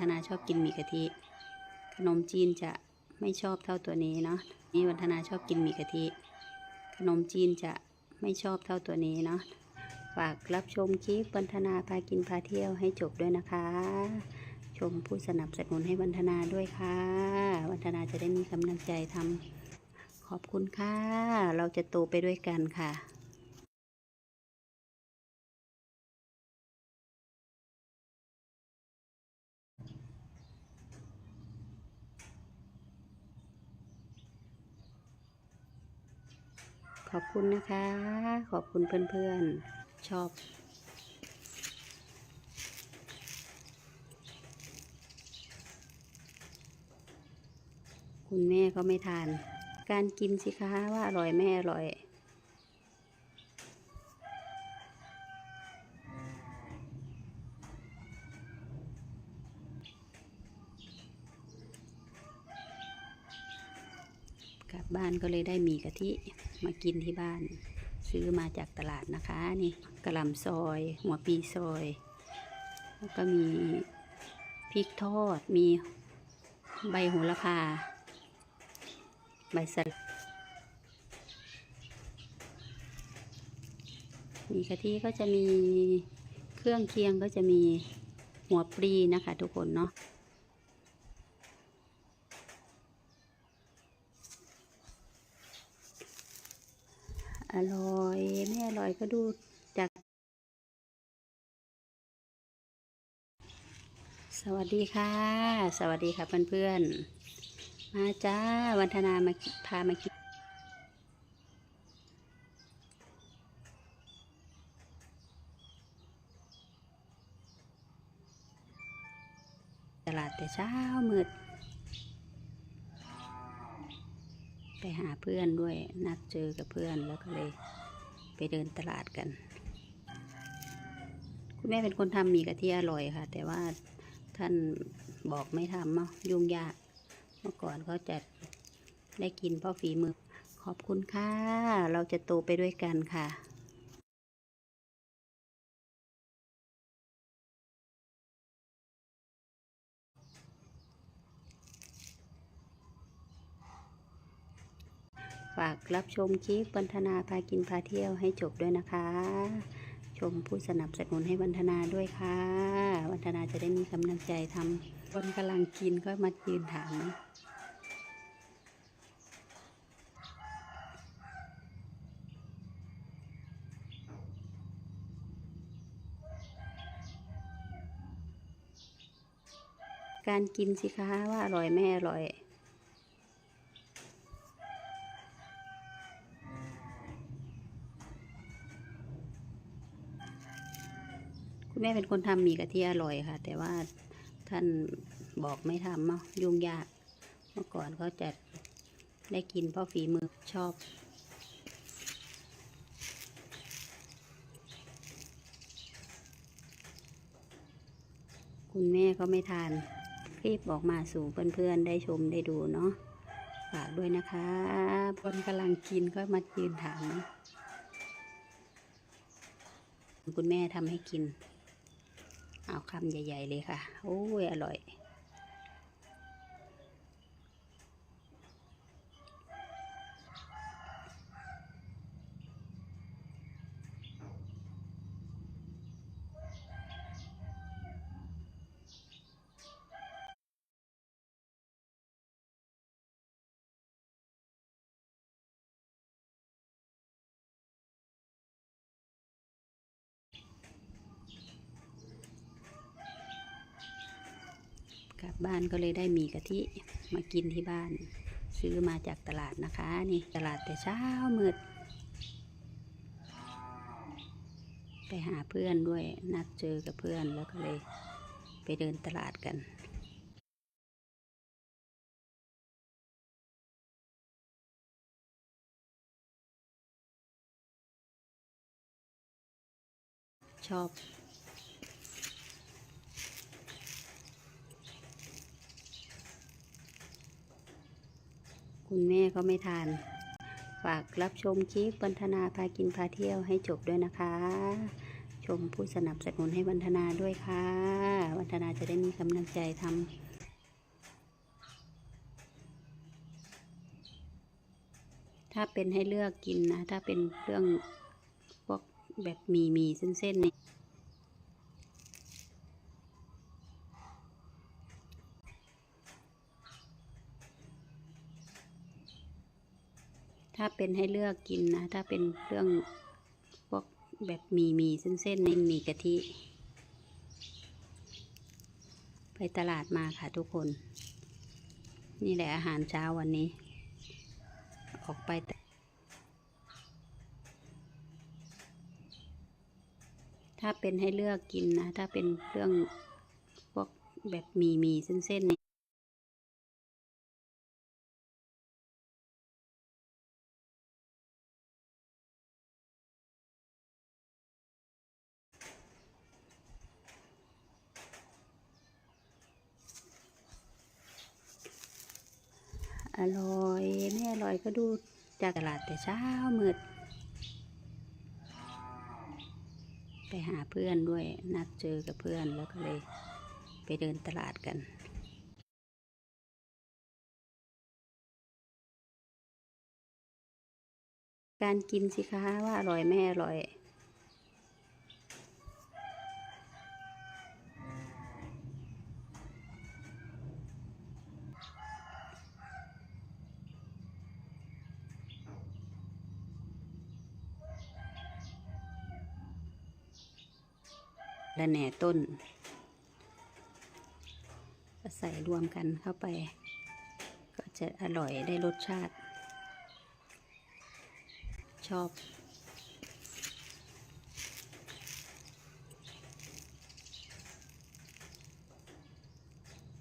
ฒนาชอบกินหมี่กะทิ ขนมจีนจะไม่ชอบเท่าตัวนี้เนาะนี่วันธนาชอบกินหมี่กะทิ ขนมจีนจะไม่ชอบเท่าตัวนี้เนาะฝากรับชมคลิปวันธนาพากินพาเที่ยวให้จบด้วยนะคะ ชมผู้สนับสนุนให้วันธนาด้วยค่ะ วันธนาจะได้มีกำลังใจทำขอบคุณค่ะ เราจะโตไปด้วยกันค่ะ ขอบคุณนะคะ ขอบคุณเพื่อนๆ ชอบ คุณแม่ก็ไม่ทาน การกินสิคะว่าอร่อยไม่อร่อย กลับบ้านก็เลยได้มีกะทิมากินที่บ้าน ซื้อมาจากตลาดนะคะนี่กระหล่ำซอย หัวปีซอย แล้วก็มีพริกทอดมีใบโหระพา ใบสะระมีกะทิก็จะมีเครื่องเคียงก็จะมีหัวปลีนะคะทุกคนเนาะ อร่อยไม่อร่อยก็ดูจาก สวัสดีค่ะ สวัสดีค่ะเพื่อนๆ มาจ้าวันธนามาพามากินตลาดแต่เช้ามืด ไปหาเพื่อนด้วยนัดเจอกับเพื่อนแล้วก็เลยไปเดินตลาดกัน คุณแม่เป็นคนทำหมี่กะทิอร่อยค่ะ แต่ว่าท่านบอกไม่ทำเนาะยุ่งยาก เมื่อก่อนเขาจะได้กินเพราะฝีมือ ขอบคุณค่ะ เราจะโตไปด้วยกันค่ะ ฝากรับชมคลิปวันธนาพากินพาเที่ยวให้จบด้วยนะคะ ชมผู้สนับสนุนให้วันธนาด้วยค่ะ วันธนาจะได้มีกำลังใจทำคนกำลังกินก็มายืนถามนะการกินสิคะว่าอร่อยไม่อร่อย คุณแม่เป็นคนทำหมี่กะทิอร่อยค่ะ แต่ว่าท่านบอกไม่ทำเนาะยุ่งยาก เมื่อก่อนเขาจะได้กินเพราะฝีมือชอบคุณแม่ก็ไม่ทาน คลิปออกมาสู่เพื่อนๆ ได้ชมได้ดูเนาะฝากด้วยนะคะคนกำลังกินก็มายืนถาม คุณแม่ทำให้กิน เอาคำใหญ่ ๆ เลยค่ะ โอ้ย อร่อย กลับบ้านก็เลยได้มีกะทิมากินที่บ้าน ซื้อมาจากตลาดนะคะ นี่ตลาดแต่เช้ามืด ไปหาเพื่อนด้วยนัดเจอกับเพื่อนแล้วก็เลยไปเดินตลาดกันชอบ คุณแม่ก็ไม่ทาน ฝากรับชมคลิปวันธนาพากินพาเที่ยวให้จบด้วยนะคะ ชมผู้สนับสนุนให้วันธนาด้วยค่ะวันธนาจะได้มีกำลังใจทำถ้าเป็นให้เลือกกินนะ ถ้าเป็นเรื่องพวกแบบมีมีเส้นเส้นๆ ถ้าเป็นให้เลือกกินนะ ถ้าเป็นเรื่องพวกแบบมีมีเส้นเส้นๆนี่หมีกะทิ ไปตลาดมาค่ะทุกคน นี่แหละอาหารเช้าวันนี้ ออกไปถ้าเป็นให้เลือกกินนะ ถ้าเป็นเรื่องพวกแบบมีมีเส้นเส้นๆ อร่อยไม่อร่อยก็ดูจากตลาดแต่เช้ามืด ไปหาเพื่อนด้วยนัดเจอกับเพื่อนแล้วก็เลยไปเดินตลาดกันการกินสิคะว่าอร่อยไม่อร่อย และแหน่ต้นใส่รวมกันเข้าไป ก็จะอร่อยได้รสชาติ ชอบ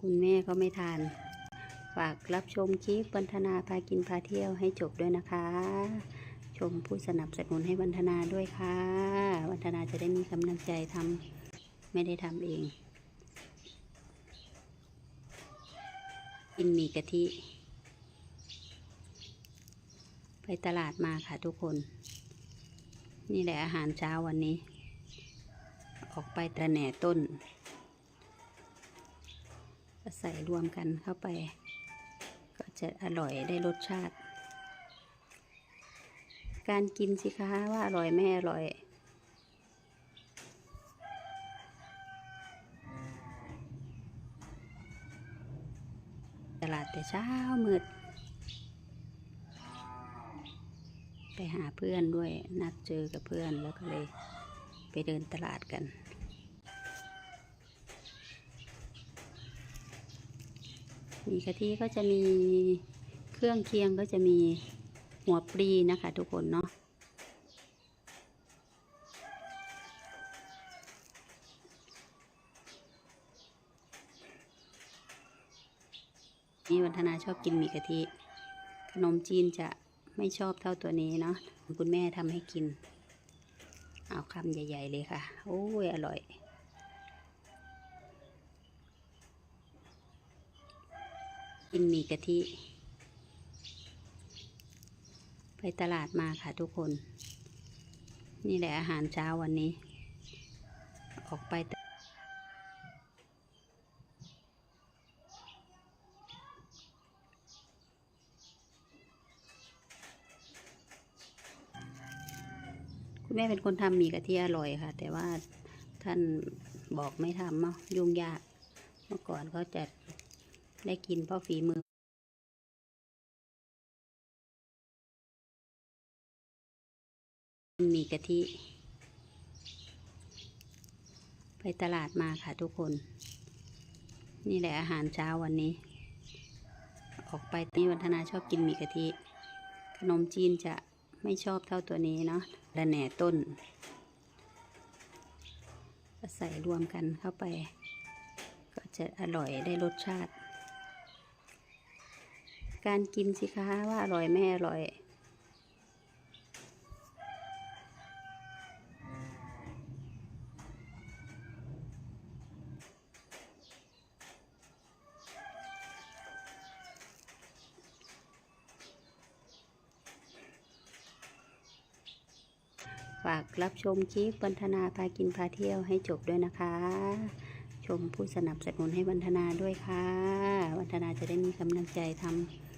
คุณแม่ก็ไม่ทาน ฝากรับชมคลิปวันธนาพากินพาเที่ยวให้จบด้วยนะคะ ชมผู้สนับสนุนให้วันธนาด้วยค่ะวันธนาจะได้มีกำลังใจทำ ไม่ได้ทำเอง กินมีกะทิ ไปตลาดมาค่ะทุกคน นี่แหละอาหารเช้าวันนี้ ออกไปต่แหน่ต้นใส่รวมกันเข้าไป ก็จะอร่อยได้รสชาติ การกินสิคะว่าอร่อยไม่อร่อย ตลาดแต่เช้ามืด ไปหาเพื่อนด้วยนัดเจอกับเพื่อนแล้วก็เลยไปเดินตลาดกันมีกะทิก็จะมีเครื่องเคียงก็จะมีหัวปลีนะคะทุกคนเนาะ นี่วันธนาชอบกินหมี่กะทิ ขนมจีนจะไม่ชอบเท่าตัวนี้เนาะคุณแม่ทำให้กิน เอาคำใหญ่ ๆ เลยค่ะ โอ้ย อร่อย กินหมี่กะทิ ไปตลาดมาค่ะทุกคน นี่แหละอาหารเช้าวันนี้ ออกไป คุณแม่เป็นคนทำหมี่กะทิอร่อยค่ะ แต่ว่าท่านบอกไม่ทำเนาะยุ่งยาก เมื่อก่อนเขาจะได้กินเพราะฝีมือมีกะทิ ไปตลาดมาค่ะทุกคน นี่แหละอาหารเช้าวันนี้ ออกไปนี่วันธนาชอบกินหมี่กะทิ ขนมจีนจะ ไม่ชอบเท่าตัวนี้เนาะและแหน่ต้นใส่รวมกันเข้าไป ก็จะอร่อยได้รสชาติ การกินสิคะว่าอร่อยไม่อร่อย ฝากรับชมคลิปวันธนาพากินพาเที่ยวให้จบด้วยนะคะ ชมผู้สนับสนุนให้วันธนาด้วยค่ะ วันธนาจะได้มีกำลังใจทำ